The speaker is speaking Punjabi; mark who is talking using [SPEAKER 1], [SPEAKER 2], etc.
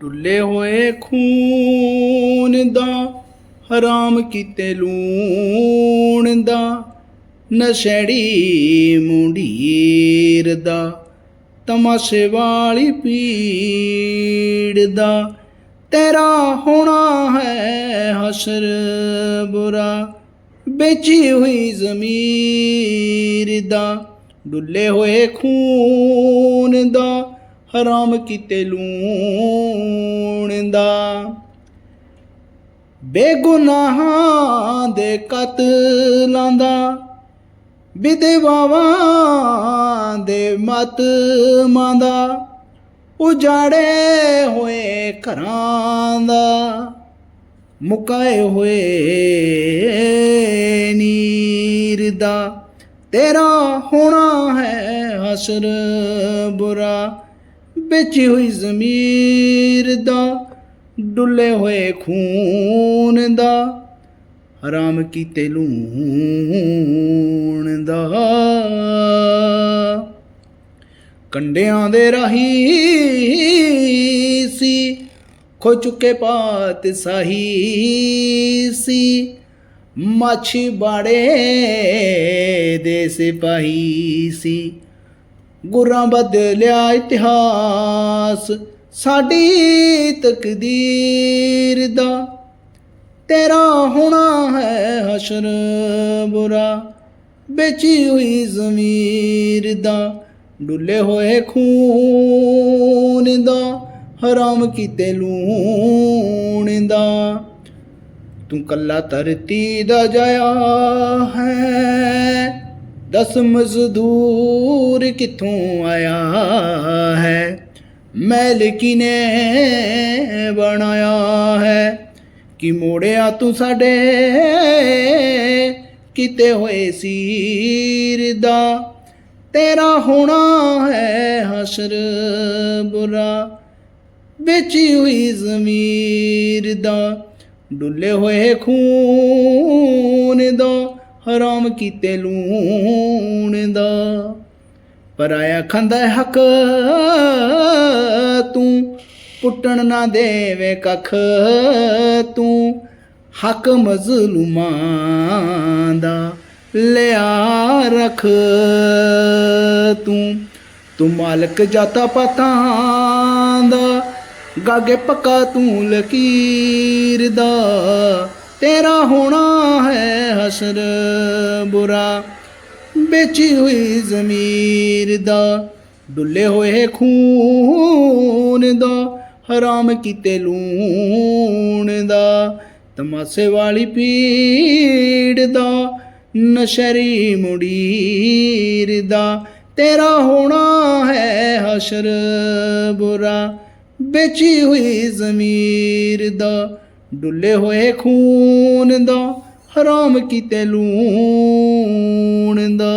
[SPEAKER 1] ਡੁੱਲੇ ਹੋਏ ਖੂਨ ਦਾ, ਹਰਾਮ ਕੀਤੇ ਲੂਣ ਦਾ, ਨਸ਼ੇੜੀ ਮੁੰਡੀਰ ਦਾ, ਤਮਾਸ਼ੇ ਵਾਲੀ ਪੀੜ ਦਾ, ਤੇਰਾ ਹੋਣਾ ਹੈ ਹਸ਼ਰ ਬੁਰਾ, ਵੇਚੀ ਹੋਈ ਜ਼ਮੀਰ ਦਾ, ਡੁੱਲੇ ਹੋਏ ਖੂਨ ਦਾ ਹਰਾਮ ਕੀਤੇ ਲੂਣ ਦਾ। ਬੇਗੁਨਾਹਾਂ ਦੇ ਕਤਲਾਂ ਦਾ, ਵਿਧਵਾਵਾਂ ਦੇ ਮਤ ਮਾਂਦਾ ਉਜਾੜੇ ਹੋਏ ਘਰਾਂ ਦਾ, ਮੁਕਾਏ ਹੋਏ ਨੀਰ ਦਾ। ਤੇਰਾ ਹੋਣਾ ਹੈ ਹਸਰ ਬੁਰਾ। ਵੇਚੀ ਹੋਈ ਜ਼ਮੀਰ ਦਾ, ਡੁੱਲੇ ਹੋਏ ਖੂਨ ਦਾ, ਹਰਾਮ ਕੀਤੇ ਲੂਣ ਦਾ। ਕੰਡਿਆਂ ਦੇ ਰਾਹੀ ਸੀ, ਖੋ ਚੁੱਕੇ ਪਾਤ ਸਾਹੀ ਸੀ, ਮੱਛੀ ਬਾੜੇ ਦੇ ਸਿਪਾਹੀ ਸੀ। ਗੁਰਾਂ ਬਦਲਿਆ ਇਤਿਹਾਸ, ਸਾਡੀ ਤਕਦੀਰ ਦਾ। ਤੇਰਾ ਹੋਣਾ ਹੈ ਹਸ਼ਰ ਬੁਰਾ, ਵੇਚੀ ਹੋਈ ਜ਼ਮੀਰ ਦਾ। ਡੁੱਲੇ ਹੋਏ ਖੂਨ ਦਾ, ਹਰਾਮ ਕੀਤੇ ਲੂਣ ਦਾ। ਤੂੰ ਕੱਲਾ ਧਰਤੀ ਦਾ ਜਾਇਆ ਹੈ ਦਸ ਮਜ਼ਦੂਰ ਕਿੱਥੋਂ ਆਇਆ ਹੈ? ਮੈਲਕੀ ਨੇ ਬਣਾਇਆ ਹੈ? ਕਿ ਮੋੜਿਆ ਤੂੰ ਸਾਡੇ? ਕੀਤੇ ਹੋਏ ਸੀਰ ਦਾ? ਤੇਰਾ ਹੋਣਾ ਹੈ ਹਸ਼ਰ ਬੁਰਾ। ਵੇਚੀ ਹੋਈ ਜ਼ਮੀਰ ਦਾ। ਡੁੱਲੇ ਹੋਏ ਖੂਨ ਦਾ। ਹਰਾਮ ਕੀਤੇ ਲੂਣ ਦਾ। ਪਰਾਇਆ ਖੰਦਾ ਹੈ ਹੱਕ, ਤੂੰ ਪੁੱਟਣ ਨਾ ਦੇਵੇ ਕੱਖ, ਤੂੰ ਹੱਕ ਮਜ਼ਲੂਮਾਂ ਦਾ ਲਿਆ ਰਖ, ਤੂੰ ਤੂੰ ਮਾਲਕ ਜਾਤਾ ਪਤਾਂ ਦਾ, ਗਾਗੇ ਪੱਕਾ ਤੂੰ ਲਕੀਰ ਦਾ। ਤੇਰਾ ਹੋਣਾ ਹੈ ਹਸਰ ਬੁਰਾ। ਵੇਚੀ ਹੋਈ ਜ਼ਮੀਰ ਦਾ, ਡੁੱਲੇ ਹੋਏ ਖੂਨ ਦਾ, ਹਰਾਮ ਕੀਤੇ ਲੂਣ ਦਾ। ਤਮਾਸੇ ਵਾਲੀ ਪੀੜ ਦਾ, ਨਸ਼ਰੀ ਮੁੜੀਰ ਦਾ। ਤੇਰਾ ਹੋਣਾ ਹੈ ਹਸ਼ਰ ਬੁਰਾ। ਵੇਚੀ ਹੋਈ ਜ਼ਮੀਰ ਦਾ ਡੁੱਲੇ ਹੋਏ ਖੂਨ ਦਾ ਹਰਾਮ ਕੀਤੇ ਲੂਣ ਦਾ।